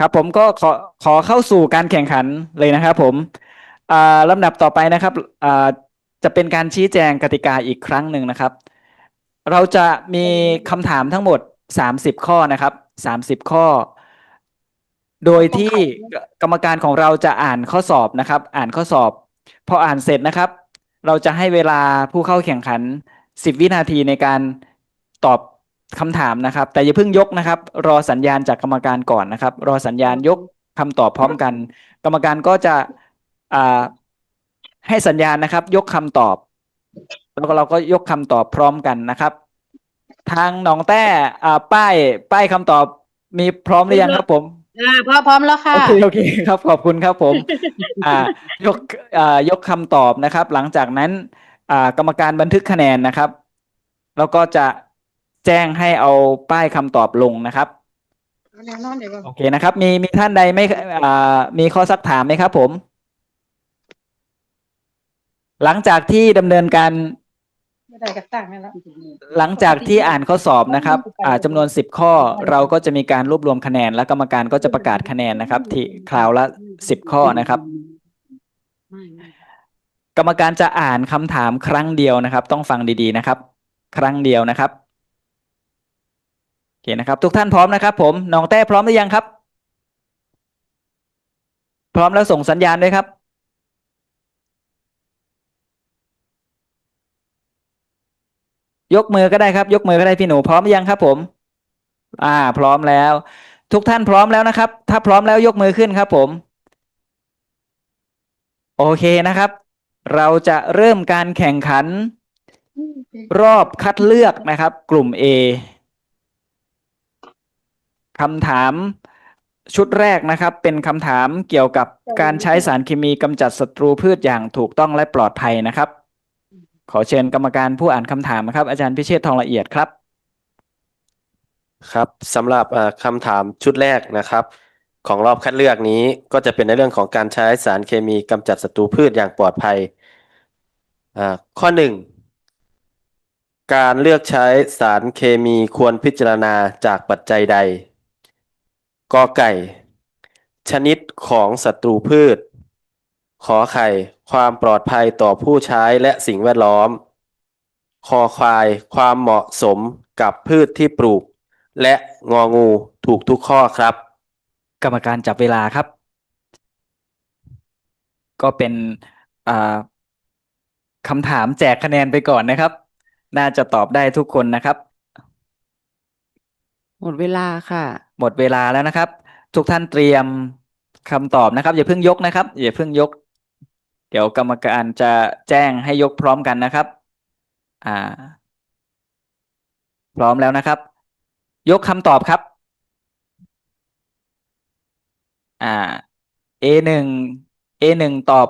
ครับผมก็ขอขอเข้าสู่การแข่งขันเลยนะครับผมอ่าลำดับต่อไปนะครับอ่าจะเป็นการชี้แจงกติกาอีกครั้งหนึ่งนะครับ เราจะมีคำถามทั้งหมดสามสิบข้อนะครับสามสิบข้อ โดยที่กรรมการของเราจะอ่านข้อสอบนะครับ อ่านข้อสอบ พออ่านเสร็จนะครับ เราจะให้เวลาผู้เข้าแข่งขันสิบวินาทีในการตอบ คำถามนะครับ แต่อย่าเพิ่งยกนะครับ รอสัญญาณจากกรรมการก่อนนะครับ รอสัญญาณยกคำตอบพร้อมกัน กรรมการก็จะอ่าให้สัญญาณนะครับ ยกคำตอบ แล้วก็เราก็ยกคำตอบพร้อมกันนะครับ ทางหนองแต้อ่าป้าย ป้ายคำตอบมีพร้อมหรือยังครับผม อ่าพร้อมพร้อมแล้วค่ะ โอเคโอเคครับขอบคุณครับผม อ่ายกอ่ายกคำตอบนะครับ หลังจากนั้น อ่ากรรมการบันทึกคะแนนนะครับ แล้วก็จะ แจ้งให้เอาป้ายคำตอบลงนะครับโอเคนะครับ มีมีท่านใดไม่อ่ามีข้อสักถามไหมครับผม หลังจากที่ดำเนินการ ไม่ได้กระตั้งให้แล้ว หลังจากที่อ่านข้อสอบนะครับอ่าจำนวนสิบข้อ เราก็จะมีการรวบรวมคะแนน และกรรมการก็จะประกาศคะแนนนะครับ ที่คราวละสิบข้อนะครับ ไม่ไม่ กรรมการจะอ่านคำถามครั้งเดียวนะครับ ต้องฟังดีๆนะครับ ครั้งเดียวนะครับโอเคนะครับ ทุกท่านพร้อมนะครับ ผมน้องแต้พร้อมหรือยังครับ พร้อมแล้วส่งสัญญาณด้วยครับยกมือก็ได้ครับ ยกมือก็ได้พี่หนูพร้อมหรือยังครับผม อ่า พร้อมแล้ว ทุกท่านพร้อมแล้วนะครับ ถ้าพร้อมแล้วยกมือขึ้นครับผม โอเคนะครับ เราจะเริ่มการแข่งขัน รอบคัดเลือกนะครับ กลุ่ม A คำถามชุดแรกนะครับ เป็นคำถามเกี่ยวกับการใช้สารเคมีกำจัดศัตรูพืชอย่างถูกต้องและปลอดภัยนะครับ ขอเชิญกรรมการผู้อ่านคำถามนะครับ อาจารย์พิเชษทองละเอียดครับ ครับสำหรับคำถามชุดแรกนะครับ ของรอบคัดเลือกนี้ก็จะเป็นในเรื่องของการใช้สารเคมีกำจัดศัตรูพืชอย่างปลอดภัยข้อหนึ่งการเลือกใช้สารเคมีควรพิจารณาจากปัจจัยใด กอไก่ ชนิดของศัตรูพืช ขอไข่ ความปลอดภัยต่อผู้ใช้และสิ่งแวดล้อม คอควาย ความเหมาะสมกับพืชที่ปลูก และงองูถูกทุกข้อครับ กรรมการจับเวลาครับ ก็เป็นอ่าคำถามแจกคะแนนไปก่อนนะครับ น่าจะตอบได้ทุกคนนะครับ หมดเวลาค่ะ หมดเวลาแล้วนะครับ ทุกท่านเตรียมคำตอบนะครับ อย่าเพิ่งยกนะครับ อย่าเพิ่งยก เดี๋ยวกรรมการจะแจ้งให้ยกพร้อมกันนะครับ อ่า พร้อมแล้วนะครับ ยกคำตอบครับ อ่า A หนึ่ง A หนึ่งตอบ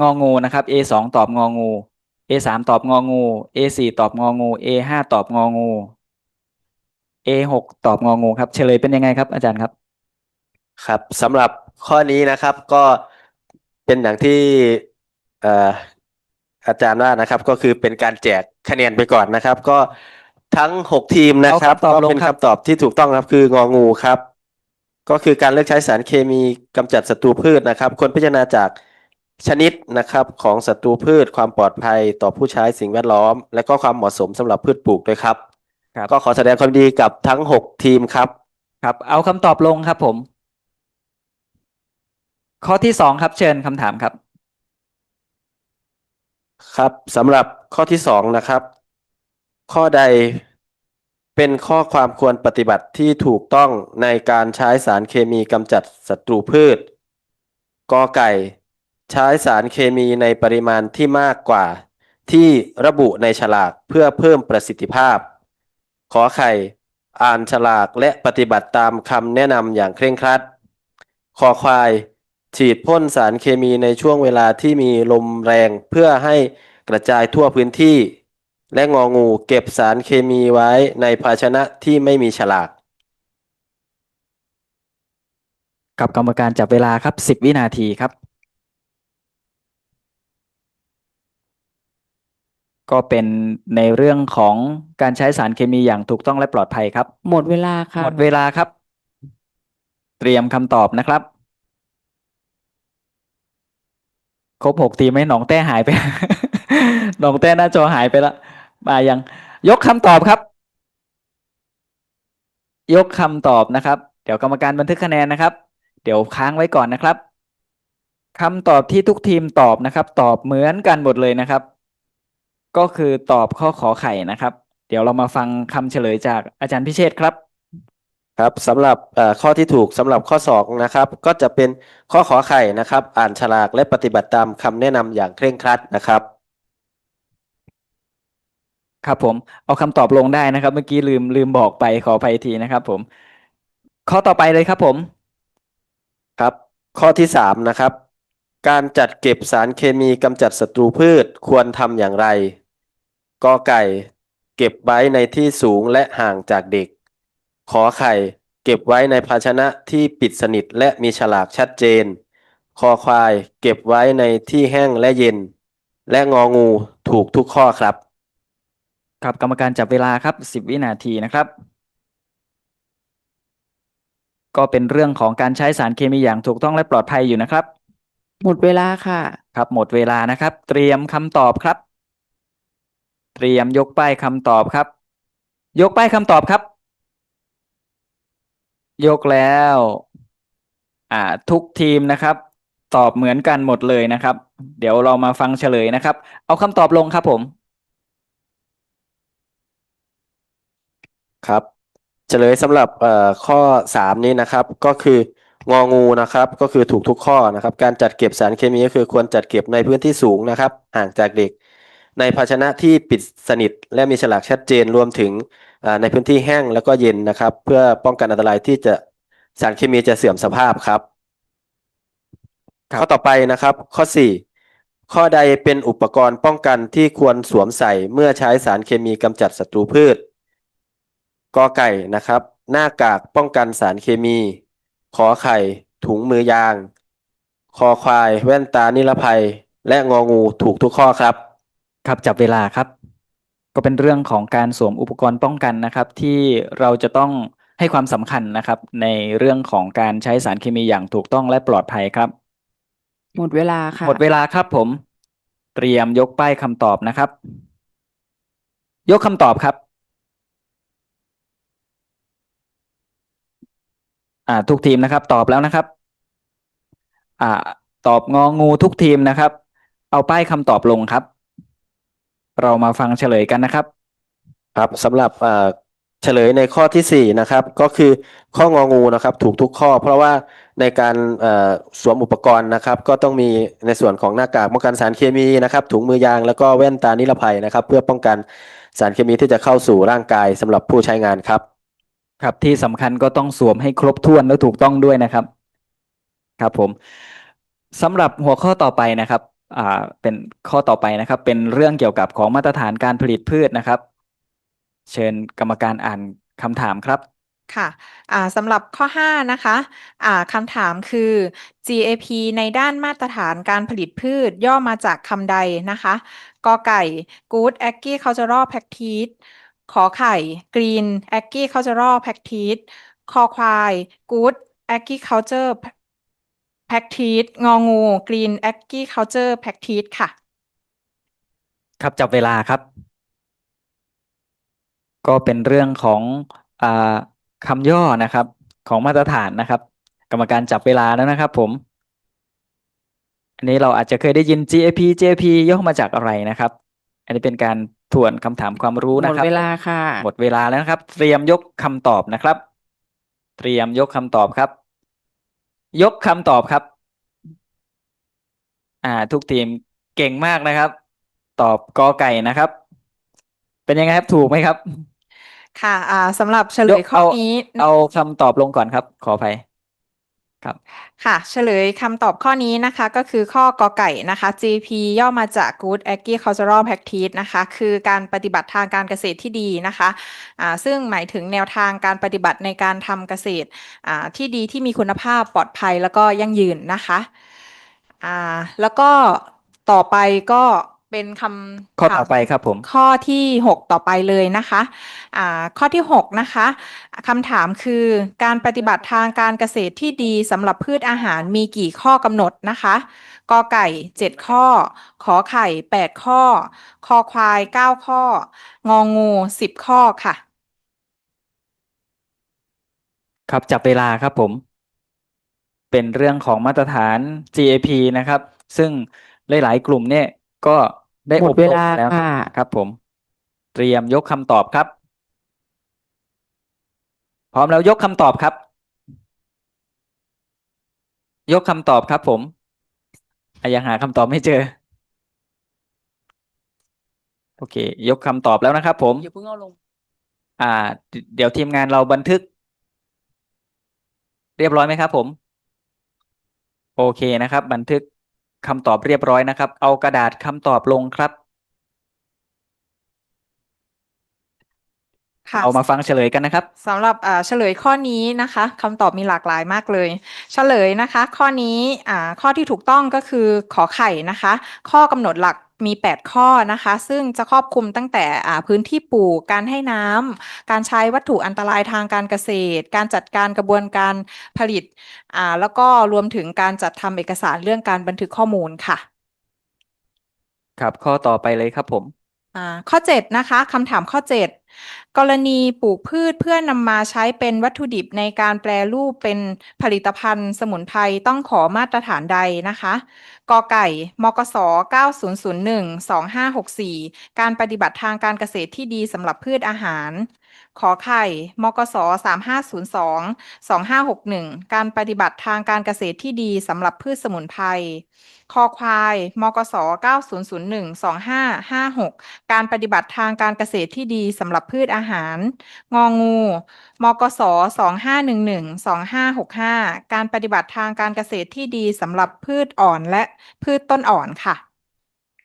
งองูนะครับ A สองตอบงองู A สามตอบงองู A สี่ตอบงองู A ห้าตอบงองู A หกตอบงองูครับ เฉลยเป็นยังไงครับ อาจารย์ครับ ครับสำหรับข้อนี้นะครับก็เป็นอย่างที่เอ่ออาจารย์ว่านะครับ ก็คือเป็นการแจกคะแนนไปก่อนนะครับ ก็ทั้งหกทีมนะครับเอาคำตอบก็ลงเป็นครับคำตอบที่ถูกต้องครับคืององูครับ ก็คือการเลือกใช้สารเคมีกำจัดศัตรูพืชนะครับควรพิจารณาจากชนิดนะครับของศัตรูพืช ความปลอดภัยต่อผู้ใช้สิ่งแวดล้อม และก็ความเหมาะสมสำหรับพืชปลูกด้วยครับ ครับ ก็ขอแสดงความยินดีกับทั้งหกทีมครับ ครับ เอาคำตอบลงครับผม ข้อที่สองครับ เชิญคำถามครับ ครับสำหรับข้อที่สองนะครับ ข้อใดเป็นข้อความควรปฏิบัติที่ถูกต้องในการใช้สารเคมีกำจัดศัตรูพืชกอไก่ ใช้สารเคมีในปริมาณที่มากกว่า ที่ระบุในฉลากเพื่อเพิ่มประสิทธิภาพ ขอไข่ อ่านฉลากและปฏิบัติตามคำแนะนำอย่างเคร่งครัด คอควาย ฉีดพ่นสารเคมีในช่วงเวลาที่มีลมแรงเพื่อให้กระจายทั่วพื้นที่ และงองูเก็บสารเคมีไว้ในภาชนะที่ไม่มีฉลาก กับกรรมการจับเวลาครับสิบวินาทีครับ ก็เป็นในเรื่องของการใช้สารเคมีอย่างถูกต้องและปลอดภัยครับ หมดเวลาค่ะหมดเวลาครับ เตรียมคำตอบนะครับ ครบหกทีมไหมหนองแต้หายไป หนองแต้หน้าจอหายไปละมายัง ยกคำตอบครับ ยกคำตอบนะครับ เดี๋ยวกรรมการบันทึกคะแนนนะครับ เดี๋ยวค้างไว้ก่อนนะครับคำตอบที่ทุกทีมตอบนะครับ ตอบเหมือนกันหมดเลยนะครับ ก็คือตอบข้อขอไข่นะครับ เดี๋ยวเรามาฟังคำเฉลยจากอาจารย์พิเชษฐ์ครับ ครับสำหรับเอ่อข้อที่ถูกสำหรับข้อสองนะครับก็จะเป็นข้อขอไข่นะครับ อ่านฉลากและปฏิบัติตามคำแนะนำอย่างเคร่งครัดนะครับ ครับผม เอาคำตอบลงได้นะครับ เมื่อกี้ลืมลืมบอกไปขออภัยทีนะครับผม ข้อต่อไปเลยครับผม ครับ ข้อที่สามนะครับ การจัดเก็บสารเคมีกำจัดศัตรูพืชควรทำอย่างไร กอไก่ เก็บไว้ในที่สูงและห่างจากเด็ก ขอไข่ เก็บไว้ในภาชนะที่ปิดสนิทและมีฉลากชัดเจน คอควาย เก็บไว้ในที่แห้งและเย็น และงองูถูกทุกข้อครับ ครับกรรมการจับเวลาครับสิบวินาทีนะครับ ก็เป็นเรื่องของการใช้สารเคมีอย่างถูกต้องและปลอดภัยอยู่นะครับ หมดเวลาค่ะ ครับ หมดเวลานะครับ เตรียมคำตอบครับ เตรียมยกป้ายคำตอบครับ ยกป้ายคำตอบครับ ยกแล้ว อ่า ทุกทีมนะครับ ตอบเหมือนกันหมดเลยนะครับ เดี๋ยวเรามาฟังเฉลยนะครับ เอาคำตอบลงครับผม ครับเฉลยสำหรับเอ่อข้อสามนี้นะครับ ก็คืององูนะครับ ก็คือถูกทุกข้อนะครับ การจัดเก็บสารเคมีก็คือควรจัดเก็บในพื้นที่สูงนะครับ ห่างจากเด็ก ในภาชนะที่ปิดสนิท และมีฉลากชัดเจนรวมถึงอ่าในพื้นที่แห้งแล้วก็เย็นนะครับ เพื่อป้องกันอันตรายที่จะสารเคมีจะเสื่อมสภาพครับครับข้อต่อไปนะครับ ข้อสี่ข้อใดเป็นอุปกรณ์ป้องกันที่ควรสวมใส่เมื่อใช้สารเคมีกำจัดศัตรูพืชกอไก่นะครับ หน้ากากป้องกันสารเคมีขอไข่ ถุงมือยาง คอควาย แว่นตานิรภัย และงองูถูกทุกข้อครับ ครับจับเวลาครับ ก็เป็นเรื่องของการสวมอุปกรณ์ป้องกันนะครับ ที่เราจะต้องให้ความสำคัญนะครับ ในเรื่องของการใช้สารเคมีอย่างถูกต้องและปลอดภัยครับ หมดเวลาค่ะ หมดเวลาครับผม เตรียมยกป้ายคำตอบนะครับ ยกคำตอบครับ อ่า ทุกทีมนะครับ ตอบแล้วนะครับ อ่า ตอบงองูทุกทีมนะครับ เอาป้ายคำตอบลงครับ เรามาฟังเฉลยกันนะครับ ครับสำหรับเอ่อเฉลยในข้อที่สี่นะครับ ก็คือข้ององูนะครับถูกทุกข้อ เพราะว่าในการเอ่อสวมอุปกรณ์นะครับ ก็ต้องมีในส่วนของหน้ากากป้องกันสารเคมีนะครับ ถุงมือยางแล้วก็แว่นตานิรภัยนะครับ เพื่อป้องกันสารเคมีที่จะเข้าสู่ร่างกายสำหรับผู้ใช้งานครับ ครับที่สำคัญก็ต้องสวมให้ครบถ้วนและถูกต้องด้วยนะครับ ครับผมสำหรับหัวข้อต่อไปนะครับ อ่าเป็นข้อต่อไปนะครับ เป็นเรื่องเกี่ยวกับของมาตรฐานการผลิตพืชนะครับ เชิญกรรมการอ่านคำถามครับ ค่ะอ่าสำหรับข้อ 5 นะคะอ่าคำถามคือ GAP ในด้านมาตรฐานการผลิตพืชย่อมาจากคำใดนะคะกอไก่ Good Agricultural Practice ขอไข่ Green Agricultural Practice คอควาย Good Agriculture Practice งองู Green Agriculture Practice ค่ะ ครับจับเวลาครับ ก็เป็นเรื่องของอ่าคำย่อนะครับ ของมาตรฐานนะครับ กรรมการจับเวลาแล้วนะครับ ผมอันนี้เราอาจจะเคยได้ยิน GAP GAP ย่อมาจากอะไรนะครับ อันนี้เป็นการทวนคำถามความรู้หมนะดครับเวลาค่ะ หมดเวลาแล้วนะครับ เตรียมยกคำตอบนะครับ เตรียมยกคำตอบครับ ยกคำตอบครับ อ่า ทุกทีมเก่งมากนะครับ ตอบกอไก่นะครับ เป็นยังไงครับ ถูกไหมครับ ค่ะ อ่าสำหรับเฉลยยกข้อเอานี้ เอาคำตอบลงก่อนครับ ขออภัย ครับค่ะเฉลยคำตอบข้อนี้นะคะก็คือข้อกอไก่นะคะ GP ย่อมาจาก Good Agricultural Practice นะคะ คือการปฏิบัติทางการเกษตรที่ดีนะคะอ่าซึ่งหมายถึงแนวทางการปฏิบัติในการทำเกษตรอ่าที่ดีที่มีคุณภาพปลอดภัยแล้วก็ยั่งยืนนะคะอ่าแล้วก็ต่อไปก็ เป็นคำข้อถามต่อไปครับผม ข้อที่หกต่อไปเลยนะคะอ่าข้อที่หกนะคะคำถามคือการปฏิบัติทางการเกษตรที่ดีสำหรับพืชอาหารมีกี่ข้อกำหนดนะคะกอไก่เจ็ดข้อ ขอไข่แปดข้อ คอควายเก้าข้อ งองูสิบข้อค่ะ ครับจับเวลาครับผม เป็นเรื่องของมาตรฐาน GAP นะครับ ซึ่งหลาย ๆ กลุ่มเนี่ยก็ ได้หมอดบเวรมลาแล้วค่ะ ครับผม เตรียมยกคำตอบครับ พร้อมแล้วยกคำตอบครับ ยกคำตอบครับผมอะยังหาคำตอบไม่เจอ โอเค ยกคำตอบแล้วนะครับ ผม อย่าเพิ่งเอาลง อ่า เดี๋ยวทีมงานเราบันทึก เรียบร้อยไหมครับ ผม โอเคนะครับ บันทึก คำตอบเรียบร้อยนะครับ เอากระดาษคำตอบลงครับ ค่ะ เอามาฟังเฉลยกันนะครับ สำหรับอ่าเฉลยข้อนี้นะคะคำตอบมีหลากหลายมากเลย เฉลยนะคะ ข้อนี้อ่าข้อที่ถูกต้องก็คือขอไข่นะคะ ข้อกำหนดหลัก มี 8 ข้อนะคะ ซึ่งจะครอบคลุมตั้งแต่พื้นที่ปลูกการให้น้ำการใช้วัตถุอันตรายทางการเกษตร การจัดการกระบวนการผลิตอ่าแล้วก็รวมถึงการจัดทำเอกสารเรื่องการบันทึกข้อมูลค่ะ ครับข้อต่อไปเลยครับผม อ่าข้อ 7 นะคะคำถามข้อ 7 กรณีปลูกพืชเพื่อนำมาใช้เป็นวัตถุดิบในการแปรรูปเป็นผลิตภัณฑ์สมุนไพรต้องขอมาตรฐานใดนะคะกอไก่มกส9001 2564 การปฏิบัติทางการเกษตรที่ดีสำหรับพืชอาหาร ขอไข่ มกส3502 2561การปฏิบัติทางการเกษตรที่ดีสำหรับพืชสมุนไพรคอควาย มกส9001 2556การปฏิบัติทางการเกษตรที่ดีสำหรับพืชอาหาร งองู มกส2511 2565การปฏิบัติทางการเกษตรที่ดีสำหรับพืชอ่อนและพืชต้นอ่อนค่ะ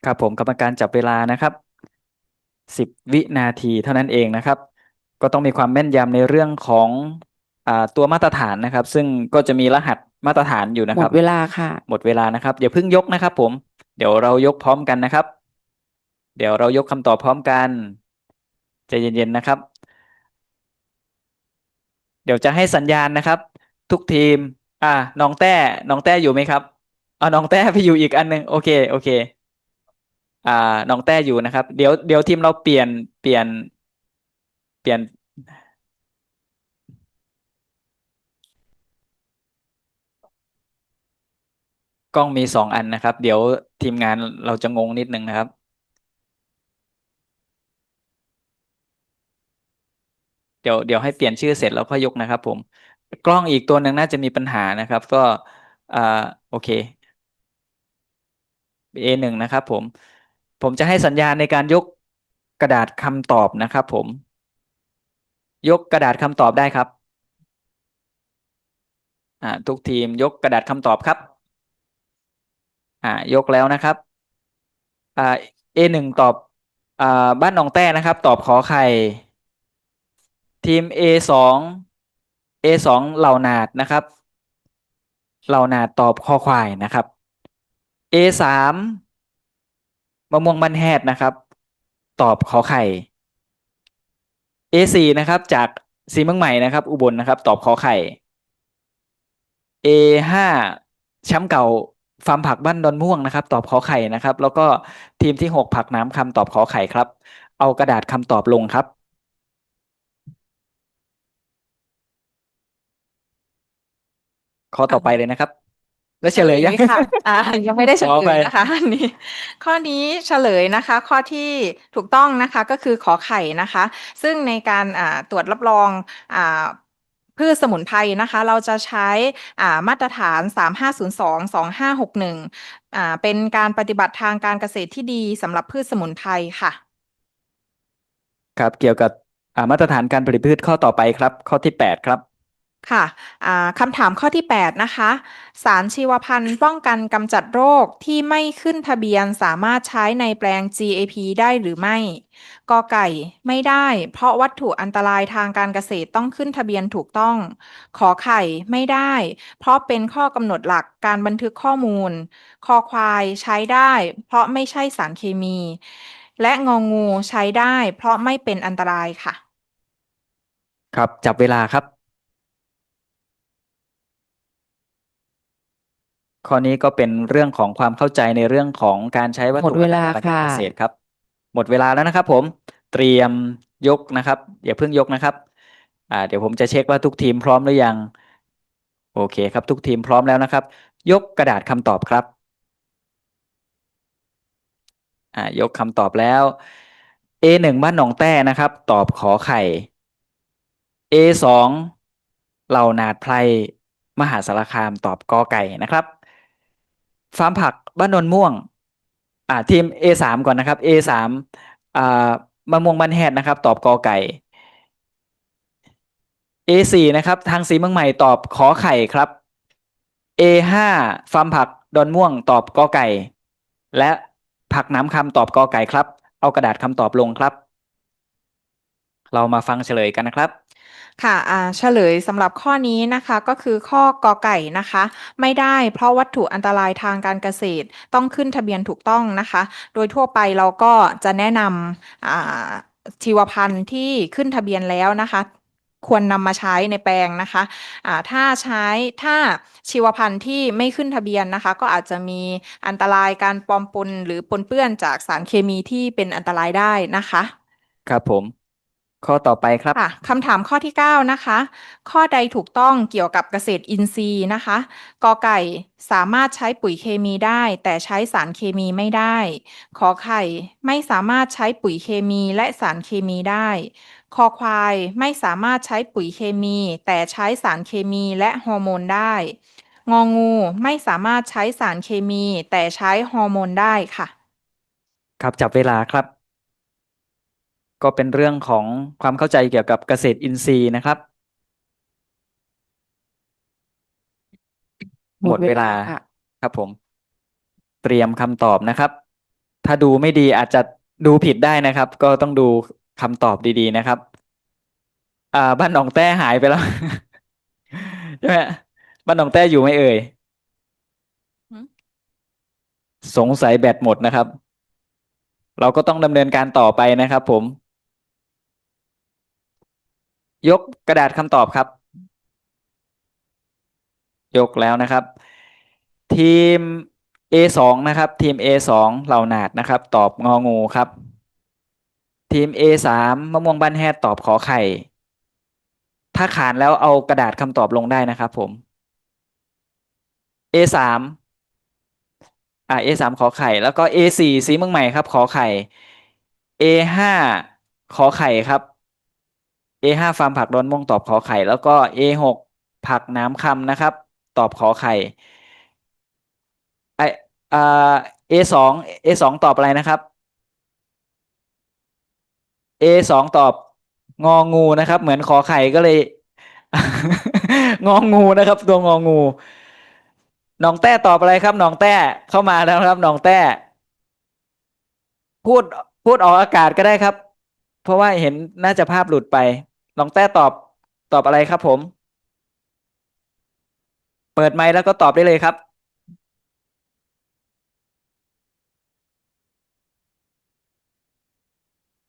ครับผมกรรมการจับเวลานะครับสิบวินาทีเท่านั้นเองนะครับ ก็ต้องมีความแม่นยำในเรื่องของอ่าตัวมาตรฐานนะครับ ซึ่งก็จะมีรหัสมาตรฐานอยู่นะหมครับดเวลาค่ะ หมดเวลานะครับอย่าเพิ่งยกนะครับ ผม เดี๋ยวเรายกพร้อมกันนะครับ เดี๋ยวเรายกคำตอบพร้อมกันใจเย็นๆนะครับ เดี๋ยวจะให้สัญญาณนะครับ ทุกทีม อ่าน้องแต้น้องแต้อยู่ไหมครับอ่าน้องแต้ไปอยู่อีกอันหนึ่งโอเคโอเค อ่าน้องแต้อยู่นะครับ เดี๋ยวเดี๋ยวทีมเราเปลี่ยนเปลี่ยนเปลี่ยน กล้องมีสองอันนะครับ เดี๋ยวทีมงานเราจะงงนิดนึงนะครับ เดี๋ยวเดี๋ยวให้เปลี่ยนชื่อเสร็จแล้วค่อยยกนะครับ ผม กล้องอีกตัวหนึ่งน่าจะมีปัญหานะครับ ก็อ่าโอเค A หนึ่งนะครับ ผม ผมจะให้สัญญาณในการยกกระดาษคำตอบนะครับ ผม ยกกระดาษคำตอบได้ครับทุกทีมยกกระดาษคำตอบครับยกแล้วนะครับเอหนึ่งตอบอบ้านหนองแต้นะครับ ตอบขอไข่ทีม A สอง A สองเหล่านาดนะครับ เหล่านาดตอบคอควายนะครับ A สามมะม่วงบันแฮดนะครับ ตอบขอไข่ A สี่นะครับ จากสีเมืองใหม่นะครับ อุบลนะครับ ตอบขอไข่ A ห้าแชมป์เก่าฟาร์มผักบ้านดอนม่วงนะครับ ตอบขอไข่นะครับ แล้วก็ทีมที่หกผักน้ำคำตอบขอไข่ครับ เอากระดาษคำตอบลงครับข้อต่อไปเลยนะครับ แล้วเฉลยยังค่ะอ่ายังไม่ได้เฉขลอไปยนะคะอันนี้ ข้อนี้เฉลยนะคะ ข้อที่ถูกต้องนะคะก็คือขอไข่นะคะ ซึ่งในการอ่าตรวจรับรองอ่าพืชสมุนไพรนะคะ เราจะใช้อ่ามาตรฐาน 3502 2561อ่าเป็นการปฏิบัติทางการเกษตรที่ดีสำหรับพืชสมุนไพรค่ะ ครับ เกี่ยวกับอ่ามาตรฐานการผลิตพืชข้อต่อไปครับ ข้อที่แปดครับ ค่ะคำถามข้อที่ 8 นะคะ สารชีวพันธุ์ป้องกันกำจัดโรคที่ไม่ขึ้นทะเบียนสามารถใช้ในแปลง GAP ได้หรือไม่กอไก่ไม่ได้ เพราะวัตถุอันตรายทางการเกษตรต้องขึ้นทะเบียนถูกต้อง ขอไข่ไม่ได้ เพราะเป็นข้อกำหนดหลักการบันทึกข้อมูล คอควายใช้ได้ เพราะไม่ใช่สารเคมี และงองูใช้ได้ เพราะไม่เป็นอันตรายค่ะ ครับจับเวลาครับ ข้อนี้ก็เป็นเรื่องของความเข้าใจในเรื่องของการใช้วัตหมถุดเวลาอันตรายทางการค่ะ เกษตรครับ หมดเวลาแล้วนะครับ ผม เตรียมยกนะครับอย่าเพิ่งยกนะครับ อ่า เดี๋ยวผมจะเช็คว่าทุกทีมพร้อมหรือยัง โอเคครับ ทุกทีมพร้อมแล้วนะครับ ยกกระดาษคำตอบครับ อ่ายกคำตอบแล้ว A หนึ่งบ้านหนองแต้นะครับ ตอบขอไข่ A สองเหล่านาดไพรมหาสารคามตอบกอไก่นะครับ ฟาร์มผักบ้านนนม่วง อ่าทีม A สามก่อนนะครับ A สามอ่ามะม่วงบ้านแฮดนะครับ ตอบกอไก่ A สี่นะครับ ทางสีเมืองใหม่ตอบขอไข่ครับ A ห้าฟาร์มผักดอนม่วงตอบกอไก่ และผักน้ำคำตอบกอไก่ครับ เอากระดาษคำตอบลงครับ เรามาฟังเฉลยกันนะครับ ค่ะอ่าเฉลยสำหรับข้อนี้นะคะ ก็คือข้อกอไก่นะคะ ไม่ได้เพราะวัตถุอันตรายทางการเกษตรต้องขึ้นทะเบียนถูกต้องนะคะ โดยทั่วไปเราก็จะแนะนำอ่าชีวพันธุ์ที่ขึ้นทะเบียนแล้วนะคะควรนำมาใช้ในแปลงนะคะอ่าถ้าใช้ถ้าชีวพันธุ์ที่ไม่ขึ้นทะเบียนนะคะ ก็อาจจะมีอันตรายการปลอมปนหรือปนเปื้อนจากสารเคมีที่เป็นอันตรายได้นะคะ ครับผม ข้อต่อไปครับ ค่ะคำถามข้อที่ 9 นะคะ ข้อใดถูกต้องเกี่ยวกับเกษตรอินทรีย์นะคะกอไก่สามารถใช้ปุ๋ยเคมีได้ แต่ใช้สารเคมีไม่ได้ ขอไข่ไม่สามารถใช้ปุ๋ยเคมีและสารเคมีได้ คอควายไม่สามารถใช้ปุ๋ยเคมี แต่ใช้สารเคมีและฮอร์โมนได้ งองูไม่สามารถใช้สารเคมี แต่ใช้ฮอร์โมนได้ค่ะ ครับจับเวลาครับ ก็เป็นเรื่องของความเข้าใจเกี่ยวกับเกษตรอินทรีย์นะครับ หมดเวลาค่ะครับผม เตรียมคำตอบนะครับ ถ้าดูไม่ดีอาจจะดูผิดได้นะครับ ก็ต้องดูคำตอบดีๆนะครับ อ่า บ้านหนองแต้หายไปแล้ว ใช่ไหมบ้านหนองแต้อยู่ไหมเอ่ยหืมสงสัยแบตหมดนะครับ เราก็ต้องดำเนินการต่อไปนะครับผม ยกกระดาษคำตอบครับ ยกแล้วนะครับ ทีม A2 นะครับ ทีม A2 เหล่านาดนะครับ ตอบงองูครับ ทีม A3 มะม่วงบ้านแฮดตอบขอไข่ ถ้าขานแล้วเอากระดาษคำตอบลงได้นะครับผม A3 อ่า A3 ขอไข่ แล้วก็ A4 สีเมืองใหม่ครับ ขอไข่ A5 ขอไข่ครับ A5 ฟาร์มผักดอนม่วงตอบขอไข่ แล้วก็ A6 ผักน้ำคำนะครับ ตอบขอไข่ไออ่า A2 A2 ตอบอะไรนะครับ A2 ตอบงองูนะครับ เหมือนขอไข่ก็เลย งองูนะครับ ตัวงองูหนองแต้ตอบอะไรครับหนองแต้เข้ามาแล้วครับหนองแต้ พูดพูดออกอากาศก็ได้ครับ เพราะว่าเห็นน่าจะภาพหลุดไป นองแต้ตอบตอบอะไรครับผม เปิดไมค์แล้วก็ตอบได้เลยครับ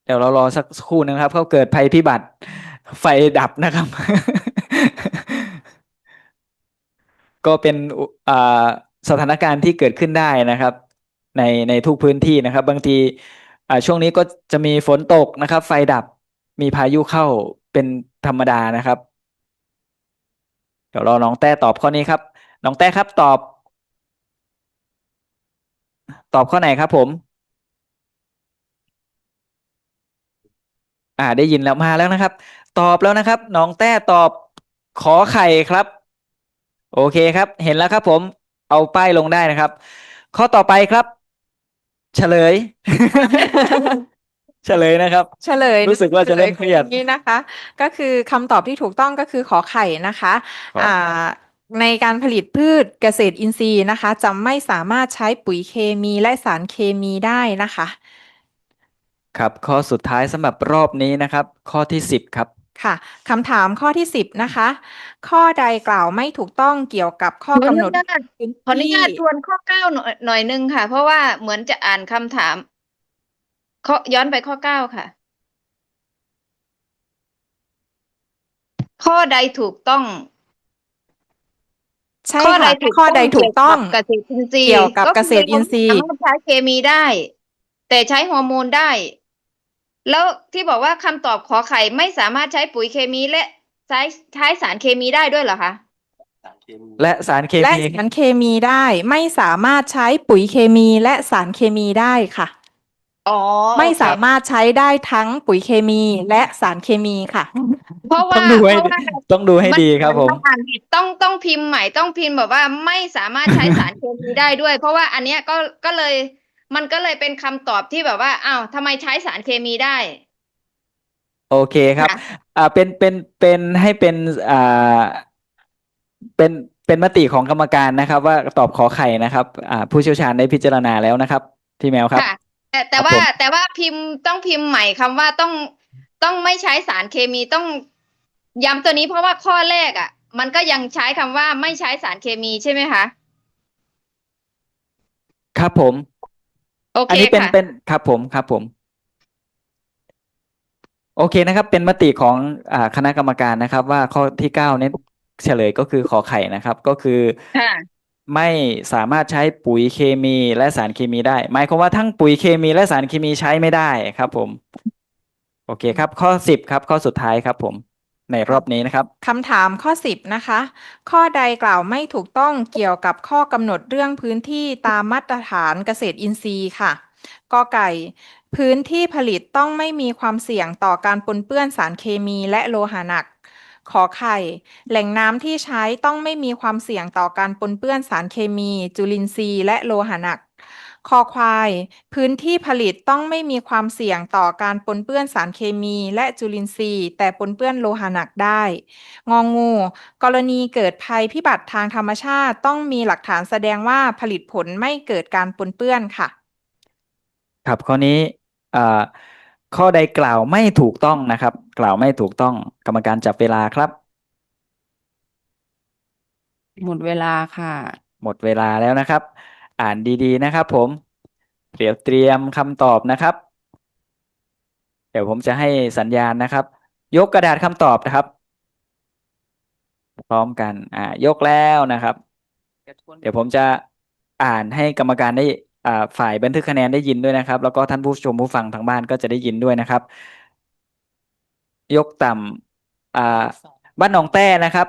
เดี๋ยวเรารอสักครู่นะครับ เขาเกิดภัยพิบัติ ไฟดับนะครับ ก็เป็นสถานการณ์ที่เกิดขึ้นได้นะครับ ในในทุกพื้นที่นะครับ บางทีช่วงนี้ก็จะมีฝนตกนะครับ ไฟดับมีพายุเข้า เป็นธรรมดานะครับ เดี๋ยวรอน้องแต้ตอบข้อนี้ครับ น้องแต้ครับตอบ ตอบข้อไหนครับผม อ่าได้ยินแล้วมาแล้วนะครับ ตอบแล้วนะครับ น้องแต้ตอบขอไข่ครับ โอเคครับ เห็นแล้วครับ ผม เอาป้ายลงได้นะครับ ข้อต่อไปครับ เฉลย เฉลยนะครับ เฉลยรู้สึกว่าจะเริ่มเครียดฉลนี้นะคะ ก็คือคำตอบที่ถูกต้องก็คือขอไข่นะคะครับอ่าในการผลิตพืชเกษตรอินทรีย์นะคะจะไม่สามารถใช้ปุ๋ยเคมีและสารเคมีได้นะคะ ครับ ข้อสุดท้ายสำหรับรอบนี้นะครับ ข้อที่สิบครับ ค่ะคำถามข้อที่สิบนะคะ ข้อใดกล่าวไม่ถูกต้องเกี่ยวกับข้อกำหนดขออนุญาตพื้นขออนุที่ ญาตทวนข้อเก้าหน่อยหน่อยนึงค่ะ เพราะว่าเหมือนจะอ่านคำถาม ข้อย้อนไปข้อเก้าค่ะ ข้อใดถูกต้อง ใช่ข้อใดค่ะถูกข้อใดถูกต้อง เกี่ยวกับเกษตรอินทรีย์เกี่ยวกับเกษตรอินทรีย์ ก็คือสามารถใช้เคมีได้ แต่ใช้ฮอร์โมนได้ แล้วที่บอกว่าคำตอบขอไข่ไม่สามารถใช้ปุ๋ยเคมีและใช้ใช้สารเคมีได้ด้วยเหรอคะและสารเคและมี สารเคมีได้ไม่สามารถใช้ปุ๋ยเคมีและสารเคมีได้ค่ะ อ๋อไม่โอเค สามารถใช้ได้ทั้งปุ๋ยเคมีและสารเคมีค่ะ เพราะต้ว่าองดูให้เพราะว่า ต้องดูให้ดีครับผมนอ่านผิดต้องต้องพิมพ์ใหม่ต้องพิมพ์แบบว่าไม่สามารถใช้สารเคมีได้ด้วย เพราะว่าอันเนี้ยก็ก็เลย มันก็เลยเป็นคำตอบที่แบบว่าอ้าวทำไมใช้สารเคมีได้ โอเคครับค่ะ อ่าเป็นเป็นเป็นให้เป็นอ่าเป็นเป็นมติของกรรมการนะครับ ว่าตอบขอไข่นะครับอ่าผู้เชี่ยวชาญได้พิจารณาแล้วนะครับ พี่แมวครับ ค่ะ แต่แต่ครับว่าผมแต่ว่าพิมพ์ต้องพิมพ์ใหม่คำว่าต้องต้องไม่ใช้สารเคมีต้องย้ำตัวนี้เพราะว่าข้อแรกอะ มันก็ยังใช้คำว่าไม่ใช้สารเคมีใช่ไหมคะครับผม โออันเคนี้เป็นค่ะ เป็นครับผมครับผม โอเคนะครับ เป็นมติของอ่าคณะกรรมการนะครับ ว่าข้อที่เก้าเนี้เฉลยก็คือขอไข่นะครับ ก็คือ ค่ะ ไม่สามารถใช้ปุ๋ยเคมีและสารเคมีได้ หมายความว่าทั้งปุ๋ยเคมีและสารเคมีใช้ไม่ได้ครับผม โอเคครับ ข้อสิบครับ ข้อสุดท้ายครับผม ในรอบนี้นะครับ คำถามข้อ 10 นะคะ ข้อใดกล่าวไม่ถูกต้องเกี่ยวกับข้อกำหนดเรื่องพื้นที่ตามมาตรฐานเกษตรอินทรีย์ค่ะกอไก่ พื้นที่ผลิตต้องไม่มีความเสี่ยงต่อการปนเปื้อนสารเคมีและโลหะหนัก ขอไข่ แหล่งน้ำที่ใช้ต้องไม่มีความเสี่ยงต่อการปนเปื้อนสารเคมี จุลินทรีย์ และโลหะหนัก คอควาย พื้นที่ผลิตต้องไม่มีความเสี่ยงต่อการปนเปื้อนสารเคมี และจุลินทรีย์ แต่ปนเปื้อนโลหะหนักได้ งองงู กรณีเกิดภัยพิบัติทางธรรมชาติต้องมีหลักฐานแสดงว่าผลิตผลไม่เกิดการปนเปื้อนค่ะ ครับข้อนี้อ่า ข้อใดกล่าวไม่ถูกต้องนะครับ กล่าวไม่ถูกต้องกรรมการจับเวลาครับ หมดเวลาค่ะ หมดเวลาแล้วนะครับ อ่านดีๆนะครับ ผมเดี๋ยวเตรียมคำตอบนะครับ เดี๋ยวผมจะให้สัญญาณนะครับ ยกกระดาษคำตอบนะครับ พร้อมกัน อ่ายกแล้วนะครับ เดี๋ยวผมจะอ่านให้กรรมการได้อ่า ฝ่ายบันทึกคะแนนได้ยินด้วยนะครับ แล้วก็ท่านผู้ชมผู้ฟังทางบ้านก็จะได้ยินด้วยนะครับ ยกต่ำอ่าบ้านหนองแต้นะครับ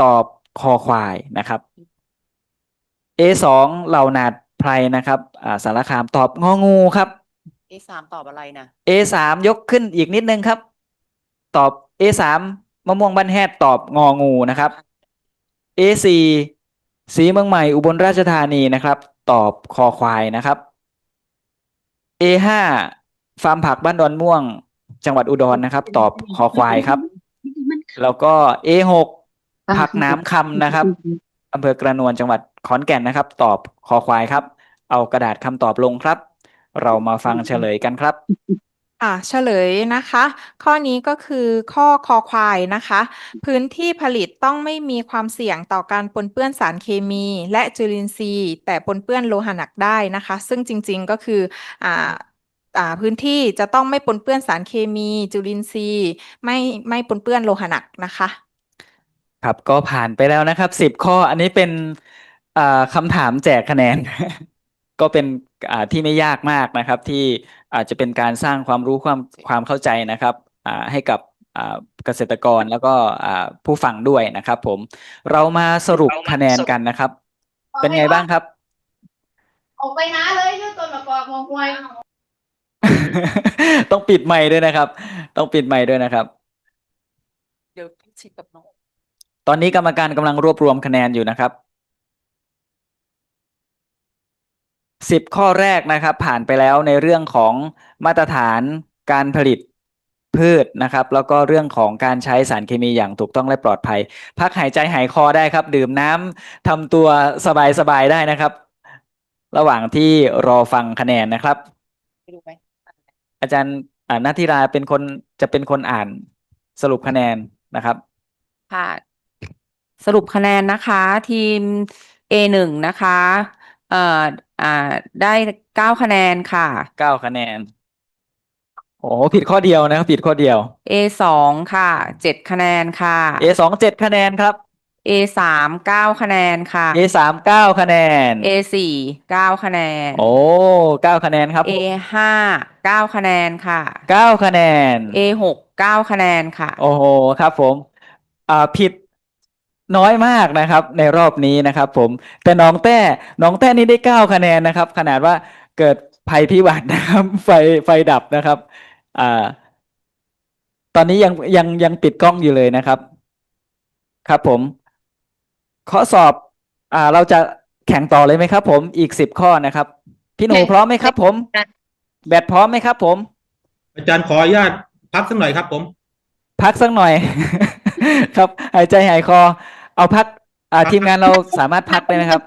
ตอบคอควายนะครับ A สองเหล่านาดไพรนะครับอ่าสารคามตอบงองูครับเอสามตอบอะไรนะ A สามยกขึ้นอีกนิดนึงครับ ตอบ A สามมะม่วงบ้านแฮดตอบงองูนะครับ A สี่สีเมืองใหม่อุบลราชธานีนะครับ ตอบคอควายนะครับ A ห้าฟาร์มผักบ้านดอนม่วง จังหวัดอุดรนะครับ ตอบคอควายครับ แล้วก็ A หกผักน้ำคำนะครับอำเภอกระนวนจังหวัดขอนแก่นนะครับ ตอบคอควายครับ เอากระดาษคำตอบลงครับ เรามาฟังเฉลยกันครับ อ่าเฉลยนะคะ ข้อนี้ก็คือข้อคอควายนะคะ พื้นที่ผลิตต้องไม่มีความเสี่ยงต่อการปนเปื้อนสารเคมี และจุลินทรีย์ แต่ปนเปื้อนโลหะหนักได้นะคะ ซึ่งจริงๆก็คืออ่าอ่าพื้นที่จะต้องไม่ปนเปื้อนสารเคมี จุลินทรีย์ ไม่ไม่ปนเปื้อนโลหะหนักนะคะ ครับ ก็ผ่านไปแล้วนะครับสิบข้ออันนี้เป็นอ่าคำถามแจกคะแนน ก็เป็นอ่าที่ไม่ยากมากนะครับ ที่อาจจะเป็นการสร้างความรู้ความความเข้าใจนะครับอ่าให้กับอ่าเกษตรกรแล้วก็อ่าผู้ฟังด้วยนะครับผมเรามาสรุปคะแนนกันนะครับ เป็นไงบ้างครับ ออกไปนะเลยยืดต้นมะกอกมะฮวยต้องปิดไมค์ด้วยนะครับ ต้องปิดไมค์ด้วยนะครับ เดี๋ยวเช็คกับน้องตอนนี้กรรมการกำลังรวบรวมคะแนนอยู่นะครับ สิบข้อแรกนะครับ ผ่านไปแล้วในเรื่องของมาตรฐานการผลิตพืชนะครับ แล้วก็เรื่องของการใช้สารเคมีอย่างถูกต้องและปลอดภัย พักหายใจหายคอได้ครับ ดื่มน้ำทำตัวสบายๆได้นะครับ ระหว่างที่รอฟังคะแนนนะครับ ไปดูไหมอาจารย์อ่านาธิราเป็นคนจะเป็นคนอ่านสรุปคะแนนนะครับ ค่ะ สรุปคะแนนนะคะ ทีม A หนึ่งนะคะ เอ่ออ่า ได้เก้าคะแนนค่ะ เก้าคะแนน โอ้ผิดข้อเดียวนะครับผิดข้อเดียว A สองค่ะเจ็ดคะแนนค่ะ A สองเจ็ดคะแนนครับ A สามเก้าคะแนนค่ะ A สามเก้าคะแนน A สี่เก้าคะแนน โอ้เก้าคะแนนครับ A ห้าเก้าคะแนนค่ะ เก้าคะแนน A หกเก้าคะแนนค่ะ โอ้โหครับผม อ่าผิด น้อยมากนะครับ ในรอบนี้นะครับผมแต่น้องแต้น้องแต้นี่ได้เก้าคะแนนนะครับ ขนาดว่าเกิดภัยพิบัตินะครับ ไฟไฟดับนะครับอ่าตอนนี้ยังยังยังปิดกล้องอยู่เลยนะครับ ครับผม ข้อสอบอ่าเราจะแข่งต่อเลยไหมครับ ผมอีกสิบข้อนะครับ พี่หนูแข่งพร้อมไหมครับ ผม แบตพร้อมไหมครับ ผม อาจารย์ขออนุญาตพักสักหน่อยครับ ผม พักสักหน่อย ครับ หายใจหายคอ เอาพักอ่าทีมงานเราสามารถพักได้ไหมครับ